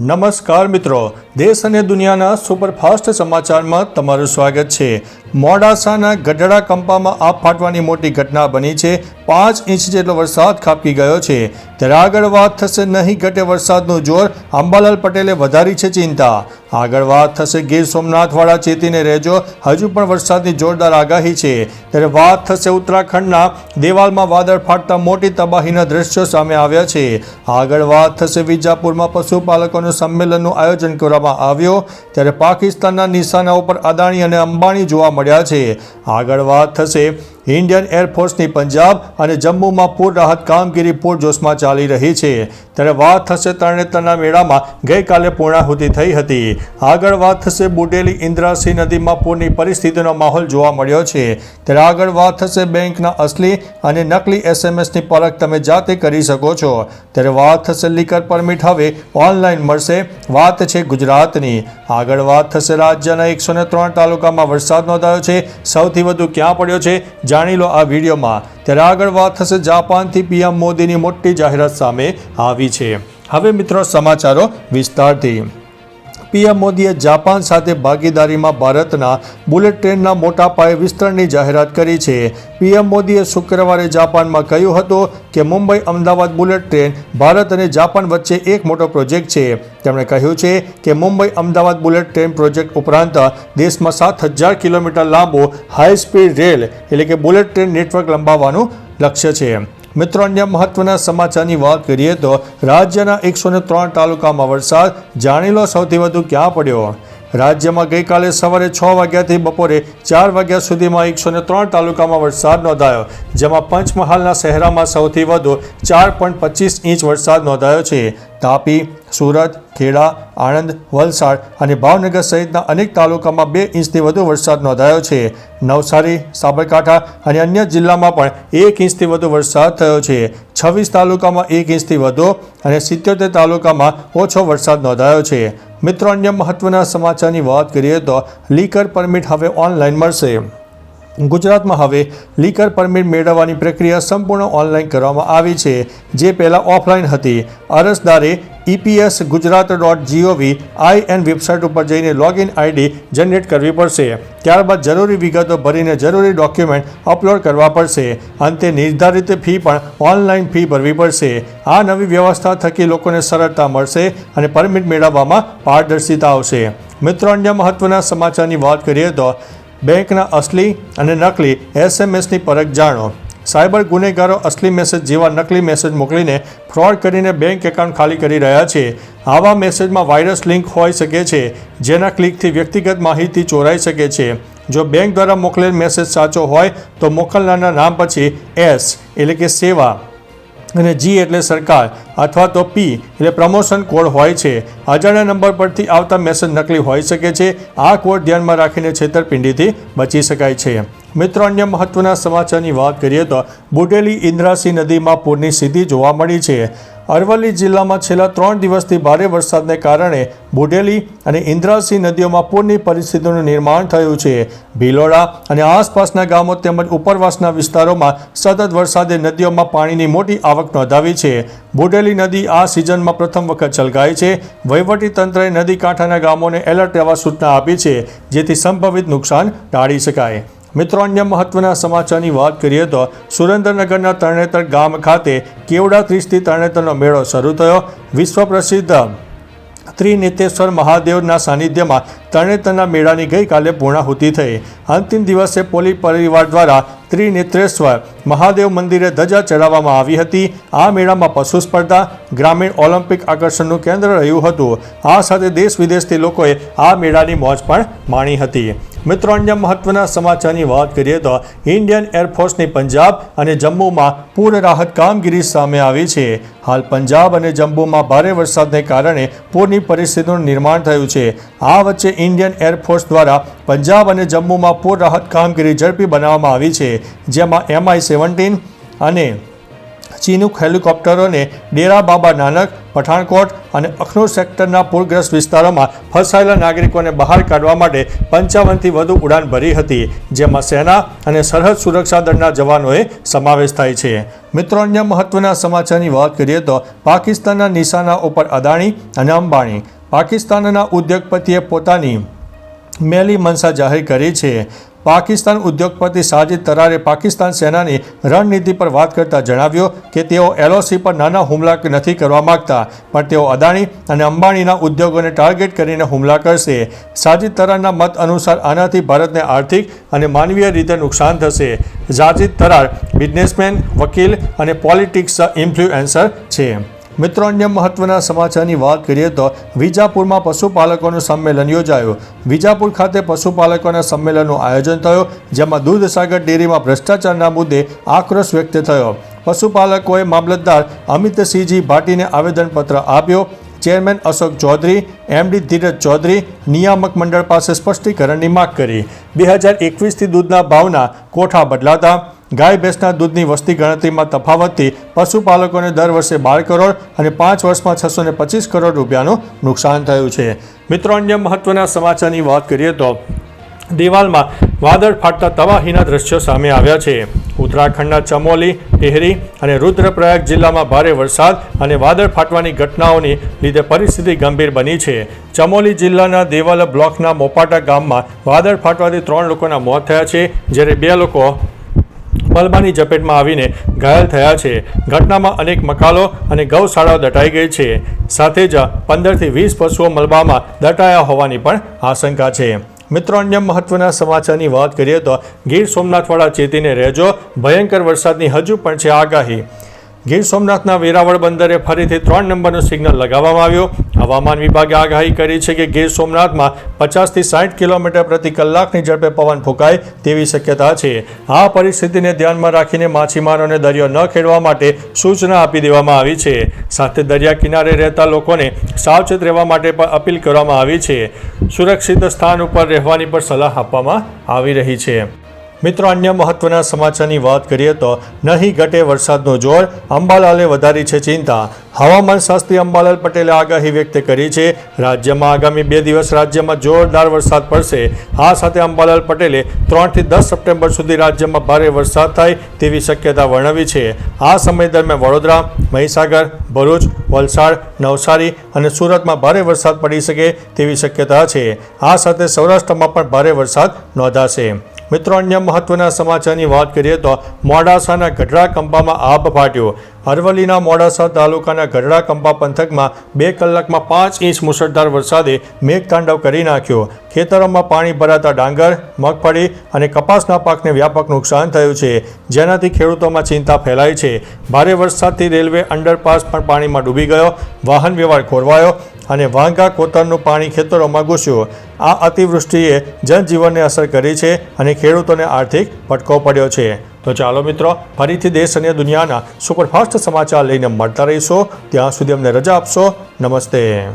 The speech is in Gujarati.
નમસ્કાર મિત્રો. દેશ અને દુનિયાના સુપરફાસ્ટ સમાચારમાં તમારું સ્વાગત છે. મોડાસાના ગઢડા કંપામાં આપ ફાટવાની મોટી ઘટના બની છે. પાંચ ઇંચ જેટલો વરસાદ ખાબકી ગયો છે. ત્યારે આગળ વાત થશે નહીં, ઘટે વરસાદનું જોર. અંબાલાલ પટેલે વધારી છે ચિંતા. આગળ વાત થશે ગીર સોમનાથવાળા ચેતીને રહેજો. હજુ પણ વરસાદની જોરદાર આગાહી છે. ત્યારે વાત થશે ઉત્તરાખંડના દેવાલમાં વાદળ ફાટતા મોટી તબાહીના દ્રશ્યો સામે આવ્યા છે. આગળ વાત થશે વિજાપુરમાં પશુપાલકોનું સંમેલનનું આયોજન કરવામાં આવ્યું ત્યારે પાકિસ્તાનના નિશાના ઉપર અદાણી અને અંબાણી જોવા મળ્યા છે. આગળ વાત થશે ઇન્ડિયન એરફોર્સની પંજાબ અને જમ્મુમાં પૂર રાહત કામગીરી પૂરજોશમાં ચાલી રહી છે. ત્યારે વાત થશે તરણેતરના મેળામાં. ગઈકાલે પૂર્ણાહુતિ થઈ હતી. આગળ વાત થશે બુડેલી ઇન્દ્રાસી નદીમાં પૂરની પરિસ્થિતિનો માહોલ જોવા મળ્યો છે. ત્યારે આગળ વાત થશે બેંકના અસલી અને નકલી એસએમએસની પરખ તમે જાતે કરી શકો છો. ત્યારે વાત થશે લીકર પરમિટ હવે ઓનલાઈન મળશે. વાત છે ગુજરાતની. આગળ વાત થશે રાજ્યના એકસો ને ત્રણ તાલુકામાં વરસાદ નોંધાયો છે. સૌથી વધુ ક્યાં પડ્યો છે? જાણી લો આ વિડીયોમાં. ત્યારે આગળ વાત થશે જાપાનથી પીએમ મોદીની મોટી જાહેરાત સામે આવી છે. હવે મિત્રો સમાચારો વિસ્તારથી. પીએમ મોદીએ જાપાન સાથે ભાગીદારીમાં ભારતના બુલેટ ટ્રેનના મોટા પાયે વિસ્તરણની જાહેરાત કરી છે. પીએમ મોદીએ શુક્રવારે જાપાનમાં કહ્યું હતું કે મુંબઈ અમદાવાદ બુલેટ ટ્રેન ભારત અને જાપાન વચ્ચે એક મોટો પ્રોજેક્ટ છે. તેમણે કહ્યું છે કે Mumbai Ahmedabad bullet train project ઉપરાંત દેશમાં સાત હજાર કિલોમીટર લાંબો હાઈ સ્પીડ રેલ એટલે કે બુલેટ ટ્રેન નેટવર્ક લંબાવવાનું લક્ષ્ય છે. મિત્રો, અન્ય મહત્વના સમાચારની વાત કરીએ તો રાજ્યના એકસો ત્રણ તાલુકામાં વરસાદ જાણી લો સૌથી વધુ ક્યાં પડ્યો? રાજ્યમાં ગઈકાલે સવારે છ વાગ્યાથી બપોરે ચાર વાગ્યા સુધીમાં એકસો ને ત્રણ તાલુકામાં વરસાદ નોંધાયો, જેમાં પંચમહાલના શહેરામાં સૌથી વધુ ચાર પોઈન્ટ પચીસ ઇંચ વરસાદ નોંધાયો છે. તાપી સુરત, ખેડા, આણંદ, વલસાડ અને ભાવનગર સહિતના અનેક તાલુકામાં બે ઇંચથી વધુ વરસાદ નોંધાયો છે. નવસારી, સાબરકાંઠા અને અન્ય જિલ્લામાં પણ એક ઇંચથી વધુ વરસાદ થયો છે. છવ્વીસ તાલુકામાં એક ઇંચથી વધુ અને સિત્યોતેર તાલુકામાં ઓછો વરસાદ નોંધાયો છે. મિત્રો, અન્ય મહત્વના સમાચારની વાત કરીએ તો, લીકર પરમિટ હવે ઓનલાઈન મળશે. ગુજરાતમાં હવે લીકર પરમિટ મેળવવાની પ્રક્રિયા સંપૂર્ણ ઓનલાઈન કરવામાં આવી છે. જે પહેલાં ઓફલાઈન હતી. અરજદારે EPS Gujarat dot GOV IN website ઉપર જઈને લોગિન આઈડી જનરેટ કરવી પડશે. ત્યારબાદ જરૂરી વિગતો ભરીને જરૂરી ડોક્યુમેન્ટ અપલોડ કરવા પડશે. અંતે નિર્ધારિત ફી પણ ઓનલાઈન ફી ભરવી પડશે. આ નવી વ્યવસ્થા થકી લોકોને સરળતા મળશે અને પરમિટ મેળવવામાં પારદર્શિતા આવશે. મિત્રો, અન્ય મહત્વના સમાચારની વાત કરીએ તો બેંકના અસલી અને નકલી એસએમએસની પરખ જાણો. સાયબર ગુનેગારો અસલી મેસેજ જેવા નકલી મેસેજ મોકલીને ફ્રોડ કરીને બેંક એકાઉન્ટ ખાલી કરી રહ્યા છે. આવા મેસેજમાં વાયરસ લિંક હોઈ શકે છે, જેના ક્લિકથી વ્યક્તિગત માહિતી ચોરાઈ શકે છે. જો બેંક દ્વારા મોકલેલ મેસેજ સાચો હોય, તો મોકલનારના નામ પછી એસ, એટલે કે સેવા. અને જી એટલે સરકાર અથવા તો પી એટલે પ્રમોશન કોડ હોય છે. અજાણ્યા નંબર પરથી આવતા મેસેજ નકલી હોઈ શકે છે. આ કોડ ધ્યાનમાં રાખીને છેતરપિંડીથી બચી શકાય છે. મિત્રો, અન્ય મહત્વના સમાચારની વાત કરીએ તો બુડેલી ઇન્દ્રાસી નદીમાં પૂરની સ્થિતિ જોવા મળી છે. અરવલ્લી જિલ્લામાં છેલ્લા ત્રણ દિવસથી ભારે વરસાદને કારણે બુઢેલી અને ઇન્દ્રાસી નદીઓમાં પૂરની પરિસ્થિતિનું નિર્માણ થયું છે. ભીલોડા અને આસપાસના ગામો તેમજ ઉપરવાસના વિસ્તારોમાં સતત વરસાદે નદીઓમાં પાણીની મોટી આવક નોંધાવી છે. બુઢેલી નદી આ સિઝનમાં પ્રથમ વખત છલકાઈ છે. વહીવટી તંત્રએ નદી કાંઠાના ગામોને એલર્ટ રહેવા સૂચના આપી છે, જેથી સંભવિત નુકસાન ટાળી શકાય. મિત્રો, અન્ય મહત્વના સમાચારની વાત કરીએ તો સુરેન્દ્રનગરના તરણેતર ગામ ખાતે કેવડા ત્રીસથી તરણેતરનો મેળો શરૂ થયો. વિશ્વ પ્રસિદ્ધ ત્રિનેતેશ્વર મહાદેવના સાનિધ્યમાં તરણેતરના મેળાની ગઈકાલે પૂર્ણાહુતિ થઈ. અંતિમ દિવસે પોલી પરિવાર દ્વારા ત્રિનેત્રેશ્વર મહાદેવ મંદિરે ધજા ચડાવવામાં આવી હતી. આ મેળામાં પશુ સ્પર્ધા, ગ્રામીણ ઓલિમ્પિક આકર્ષણનું કેન્દ્ર રહ્યું હતું. આ સાથે દેશ વિદેશથી લોકોએ આ મેળાની મોજ પણ માણી હતી. મિત્રો, અન્ય મહત્વના સમાચારની વાત કરીએ તો ઇન્ડિયન એરફોર્સની પંજાબ અને જમ્મુમાં પૂર રાહત કામગીરી સામે આવી છે. હાલ પંજાબ અને જમ્મુમાં ભારે વરસાદને કારણે પૂરની પરિસ્થિતિનું નિર્માણ થયું છે. આ વચ્ચે ઇન્ડિયન એરફોર્સ દ્વારા પંજાબ અને જમ્મુમાં પૂર રાહત કામગીરી ઝડપી બનાવવામાં આવી છે. જેમાં એમઆઈ સેવન્ટીન અને ચીનુક હેલિકોપ્ટરોને ડેરા બાબા નાનક, પઠાણકોટ અને અખનૂર સેક્ટરના પૂરગ્રસ્ત વિસ્તારોમાં ફસાયેલા નાગરિકોને બહાર કાઢવા માટે પંચાવનથી વધુ ઉડાન ભરી હતી, જેમાં સેના અને સરહદ સુરક્ષા દળના જવાનોએ સમાવેશ થાય છે. મિત્રો, અન્ય મહત્વના સમાચારની વાત કરીએ તો પાકિસ્તાનના નિશાના ઉપર અદાણી અને અંબાણી. પાકિસ્તાનના ઉદ્યોગપતિએ પોતાની મેલી મનસા જાહેર કરી છે. પાકિસ્તાન ઉદ્યોગપતિ સાજિદ તરારે પાકિસ્તાન સેનાની રણનીતિ પર વાત કરતા જણાવ્યું કે તેઓ એલઓસી પર નાના હુમલા નથી કરવા માગતા, પણ તેઓ અદાણી અને અંબાણીના ઉદ્યોગોને ટાર્ગેટ કરીને હુમલા કરશે. સાજિદ તરારના મત અનુસાર આનાથી ભારતને આર્થિક અને માનવીય રીતે નુકસાન થશે. સાજિદ તરાર બિઝનેસમેન, વકીલ અને પોલિટિક્સ ઇન્ફ્લુએન્સર છે. મિત્રો, અન્ય મહત્વના સમાચારની વાત કરીએ તો વિજાપુરમાં પશુપાલકોનું સંમેલન યોજાયું. વિજાપુર ખાતે પશુપાલકોના સંમેલનનું આયોજન થયું, જેમાં દૂધસાગર ડેરીમાં ભ્રષ્ટાચારના મુદ્દે આક્રોશ વ્યક્ત થયો. પશુપાલકોએ મામલતદાર અમિતસિંહજી ભાટીને આવેદનપત્ર આપ્યો. ચેરમેન અશોક ચૌધરી, એમડી ધીરજ ચૌધરી, નિયામક મંડળ પાસે સ્પષ્ટીકરણની માગ કરી. બે હજાર એકવીસથી દૂધના ભાવના કોઠા બદલાતા ગાય, ભેંસના દૂધની વસ્તી ગણતરીમાં તફાવતથી પશુપાલકોને દર વર્ષે બાર કરોડ અને પાંચ વર્ષમાં છસો પચીસ કરોડ રૂપિયાનું નુકસાન થયું છે. મિત્રો, અન્ય મહત્વના સમાચારની વાત કરીએ તો દિવાલમાં વાદળ ફાટતા તબાહીના દ્રશ્યો સામે આવ્યા છે. ઉત્તરાખંડના ચમોલી, ટેહરી અને રુદ્રપ્રયાગ જિલ્લામાં ભારે વરસાદ અને વાદળ ફાટવાની ઘટનાઓની લીધે પરિસ્થિતિ ગંભીર બની છે. ચમોલી જિલ્લાના દેવાલ બ્લોકના મોપાટા ગામમાં વાદળ ફાટવાથી ત્રણ લોકોના મોત થયા છે, જ્યારે બે લોકો મલબાની ઝપેટમાં આવીને ઘાયલ થયા છે. ઘટનામાં અનેક મકાલો અને ગૌશાળાઓ દટાઈ ગઈ છે. સાથે જ પંદરથી વીસ પશુઓ મલબામાં દટાયા હોવાની પણ આશંકા છે. મિત્રો, અન્ય મહત્વના સમાચારની વાત કરીએ તો ગીર સોમનાથવાળા ચેતીને રહેજો. ભયંકર વરસાદની હજુ પણ છે આગાહી. ગીર સોમનાથના વેરાવળ બંદરે ફરીથી ત્રણ નંબરનું સિગ્નલ લગાવવામાં આવ્યું. હવામાન વિભાગે આગાહી કરી છે કે ગીર સોમનાથમાં પચાસથી સાઠ કિલોમીટર પ્રતિ કલાકની ઝડપે પવન ફૂંકાય તેવી શક્યતા છે. આ પરિસ્થિતિને ધ્યાનમાં રાખીને માછીમારોને દરિયો ન ખેડવા માટે સૂચના આપી દેવામાં આવી છે. સાથે દરિયા કિનારે રહેતા લોકોને સાવચેત રહેવા માટે પણ અપીલ કરવામાં આવી છે. સુરક્ષિત સ્થાન ઉપર રહેવાની પણ સલાહ આપવામાં આવી રહી છે. મિત્રો, અન્ય મહત્વના સમાચારની વાત કરીએ તો નહીં ઘટે વરસાદનો જોર, અંબાલાલે વધારી છે ચિંતા. હવામાન શાસ્ત્રી અંબાલાલ પટેલે આગાહી વ્યક્ત કરી છે, રાજ્યમાં આગામી બે દિવસ રાજ્યમાં જોરદાર વરસાદ પડશે. આ સાથે અંબાલાલ પટેલે ત્રણથી દસ સપ્ટેમ્બર સુધી રાજ્યમાં ભારે વરસાદ થાય તેવી શક્યતા વર્ણવી છે. આ સમય દરમિયાન વડોદરા, મહીસાગર, ભરૂચ, વલસાડ, નવસારી અને સુરતમાં ભારે વરસાદ પડી શકે તેવી શક્યતા છે. આ સાથે સૌરાષ્ટ્રમાં પણ ભારે વરસાદ નોંધાશે. મિત્રો, અન્ય મહત્વના સમાચારની વાત કરીએ તો મોડાસાના ગઢડા કંપામાં આભ ફાટ્યો. અરવલ્લીના મોડાસા તાલુકાના ગઢડા કંપા પંથકમાં બે કલાકમાં પાંચ ઇંચ મુસળધાર વરસાદે મેઘતાંડવ કરી નાખ્યો. ખેતરોમાં પાણી ભરાતા ડાંગર, મગફળી અને કપાસના પાકને વ્યાપક નુકસાન થયું છે. જેનાથી ખેડૂતોમાં ચિંતા ફેલાઈ છે. ભારે વરસાદથી રેલવે અંડરપાસ પણ પાણીમાં ડૂબી ગયો. વાહન વ્યવહાર ખોરવાયો. અને વાંગા કોતરનું પાણી ખેતરોમાં ઘૂસ્યું. આ અતિવૃષ્ટિએ જનજીવનને અસર કરી છે અને ખેડૂતોને આર્થિક ફટકો પડ્યો છે. તો ચાલો મિત્રો, ફરીથી દેશ અને દુનિયાના સુપરફાસ્ટ સમાચાર લઈને મળતા રહીશો. ત્યાં સુધી અમને રજા આપશો. નમસ્તે.